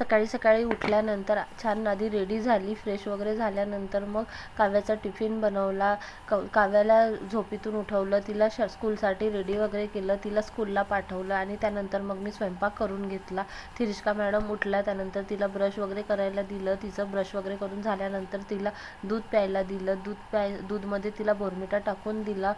सकाळी सकाळी उठल्यानंतर छान आधी रेडी झाली फ्रेश वगैरे झाल्यानंतर मग काव्याचा टिफिन बनवला. क काव्याला झोपेतून उठवलं तिला श स्कूलसाठी रेडी वगैरे केलं तिला स्कूलला पाठवलं आणि त्यानंतर मग मी स्वयंपाक करून घेतला. थिरिष्का मॅडम उठल्या त्यानंतर तिला ब्रश वगैरे करायला दिलं. तिचं ब्रश वगैरे करून झाल्यानंतर तिला दूध प्यायला दिलं. दूध प्याय दूधमध्ये तिला बोरमिटा टाकून दिला.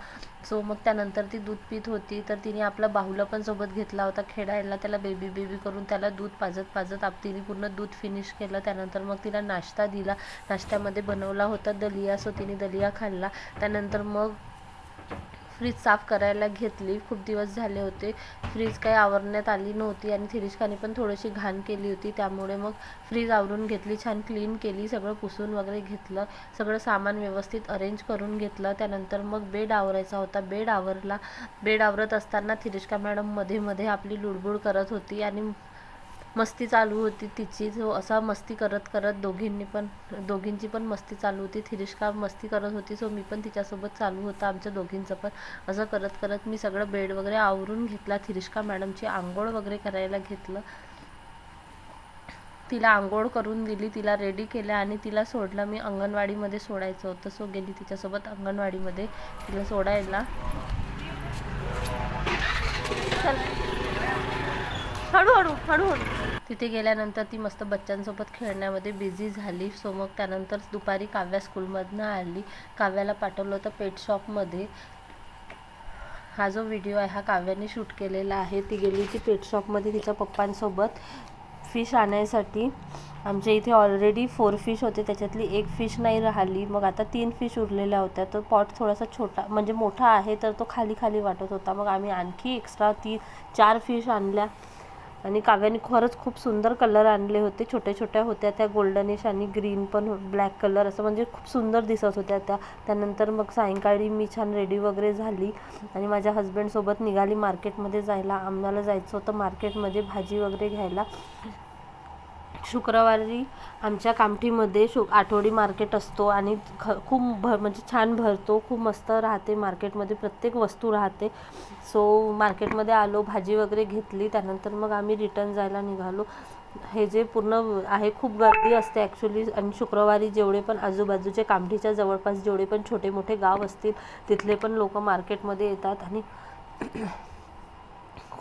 सो मग त्यानंतर ती दूध पित होती. तर तिने आपला बाहुला पण सोबत घेतला होता खेळायला. त्याला बेबी बेबी करून त्याला दूध पाजत पाजत आपली तिने पूर्ण दूध फिनिश केलं. त्यानंतर मग तिला नाश्ता दिला. नाश्त्यामध्ये बनवला होता दलिया. सो तिने दलिया खाल्ला. त्यानंतर मग फ्रीज साफ करायला घेतली. खूप दिवस झाले होते. फ्रीज काही आवरण्यात आली नव्हती आणि थिरिश्काने पण थोडीशी घाण केली होती. त्यामुळे मग फ्रीज आवरून घेतली छान क्लीन केली सगळं पुसून वगैरे घेतलं सगळं सामान व्यवस्थित अरेंज करून घेतलं. त्यानंतर मग बेड आवरायचा होता. बेड आवरला. बेड आवरत असताना थिरिश्का मॅडममध्ये मध्ये आपली लुडबुड करत होती आणि मस्ती चालू होती तिची. जो असा मस्ती करत करत दोघींनी पण दोघींची पण मस्ती चालू होती. थिरिष्का मस्ती करत होती. सो मी पण तिच्यासोबत चालू होतं आमच्या दोघींचं पण. असं करत करत मी सगळं बेड वगैरे आवरून घेतला. थिरिष्का मॅडमची आंघोळ वगैरे करायला घेतलं. तिला आंघोळ करून दिली. तिला रेडी केलं आणि तिला सोडलं. मी अंगणवाडीमध्ये सोडायचं होतं. सो गेली तिच्यासोबत अंगणवाडीमध्ये. तिला सोडायला. चल. हळूहळू हळूहळू. तिथे गेल्यानंतर ती मस्त बच्चांसोबत खेळण्यामध्ये बिझी झाली. सो मग त्यानंतर दुपारी काव्या स्कूलमधनं आली. काव्याला पाठवलं होतं पेट शॉपमध्ये हा जो व्हिडिओ आहे हा काव्याने शूट केलेला आहे. ती गेली ती पेट शॉपमध्ये तिच्या पप्पांसोबत फिश आणायसाठी. आमच्या इथे ऑलरेडी फोर फिश होते. त्याच्यातली एक फिश नाही राहिली. मग आता तीन फिश उरलेल्या होत्या. तर पॉट थोडासा छोटा म्हणजे मोठा आहे तर तो खाली खाली वाटत होता. मग आम्ही आणखी एक्स्ट्रा ती चार फिश आणल्या. आणि काव्याने खरंच खूप सुंदर कलर आणले होते. छोट्या छोट्या होत्या त्या गोल्डनिश आणि ग्रीन पण ब्लॅक कलर असं म्हणजे खूप सुंदर दिसत होत्या त्या. त्यानंतर मग सायंकाळी मी छान रेडी वगैरे झाली आणि माझ्या हस्बंडसोबत निघाली मार्केटमध्ये जायला. आम्हाला जायचं होतं मार्केटमध्ये भाजी वगैरे घ्यायला. शुक्रवारी आमच्या कामठीमध्ये शु आठवडी मार्केट असतो आणि ख खूप भर म्हणजे छान भरतो खूप मस्त राहते मार्केटमध्ये प्रत्येक वस्तू राहते. सो मार्केटमध्ये आलो भाजी वगैरे घेतली त्यानंतर मग आम्ही रिटर्न जायला निघालो. हे जे पूर्ण आहे खूप गर्दी असते ॲक्च्युली आणि शुक्रवारी जेवढे पण आजूबाजूचे कामठीच्या जवळपास जेवढे पण छोटे मोठे गाव असतील तिथले पण लोक मार्केटमध्ये येतात आणि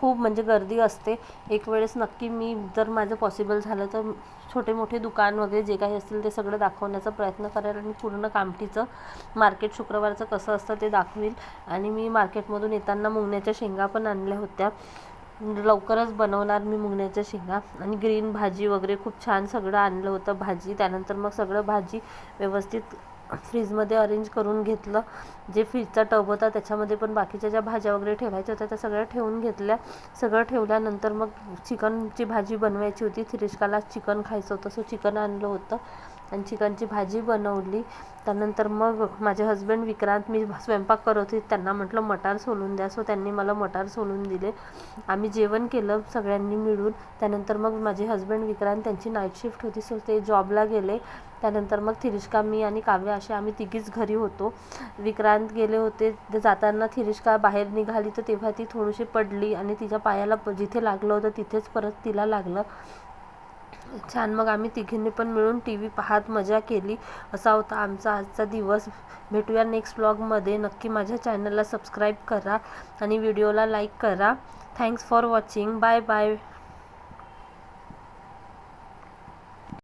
खूप म्हणजे गर्दी असते. एक वेळेस नक्की मी जर माझं पॉसिबल झालं तर छोटे मोठे दुकान वगैरे जे काही असतील ते सगळं दाखवण्याचा प्रयत्न करेल आणि पूर्ण कामठीचं मार्केट शुक्रवारचं कसं असतं ते दाखवील. आणि मी मार्केटमधून येताना मुंगण्याच्या शेंगा पण आणल्या होत्या. लवकरच बनवणार मी मुंगण्याच्या शेंगा. आणि ग्रीन भाजी वगैरे खूप छान सगळं आणलं होतं. भाजी त्यानंतर मग सगळं भाजी व्यवस्थित फ्रीजमध्ये अरेंज करून घेतलं. जे फ्रीजचा टब होता त्याच्यामध्ये पण बाकीच्या ज्या भाज्या वगैरे ठेवायच्या होत्या त्या सगळ्या ठेवून घेतल्या. सगळं ठेवल्यानंतर मग चिकनची भाजी बनवायची होती. थिरिष्काला चिकन खायचं होतं सो चिकन आणलं होतं. आणि चिकनची भाजी बनवली. त्यानंतर मग माझे हस्बंड विक्रांत मी स्वयंपाक करत होते. त्यांना म्हटलं मटार सोलून द्या. सो त्यांनी मला मटार सोलून दिले. आम्ही जेवण केलं सगळ्यांनी मिळून. त्यानंतर मग माझे हस्बंड विक्रांत त्यांची नाईट शिफ्ट होती. सो ते जॉबला गेले. त्यानंतर मग थिरिष्का मी आणि काव्य असे आम्ही तिघीच घरी होतो. विक्रांत गेले होते. जाताना थिरिष्का बाहेर निघाली. तर तेव्हा ती थोडीशी पडली आणि तिच्या पायाला जिथे लागलं होतं तिथेच परत तिला लागलं. छान. मग आम्ही तिघींनी पण मिळून टी व्ही पाहत मजा केली. असा होता आमचा आजचा दिवस. भेटूया नेक्स्ट व्लॉगमध्ये नक्की माझ्या चॅनलला सबस्क्राईब करा आणि व्हिडिओला लाईक करा. Thanks for watching bye bye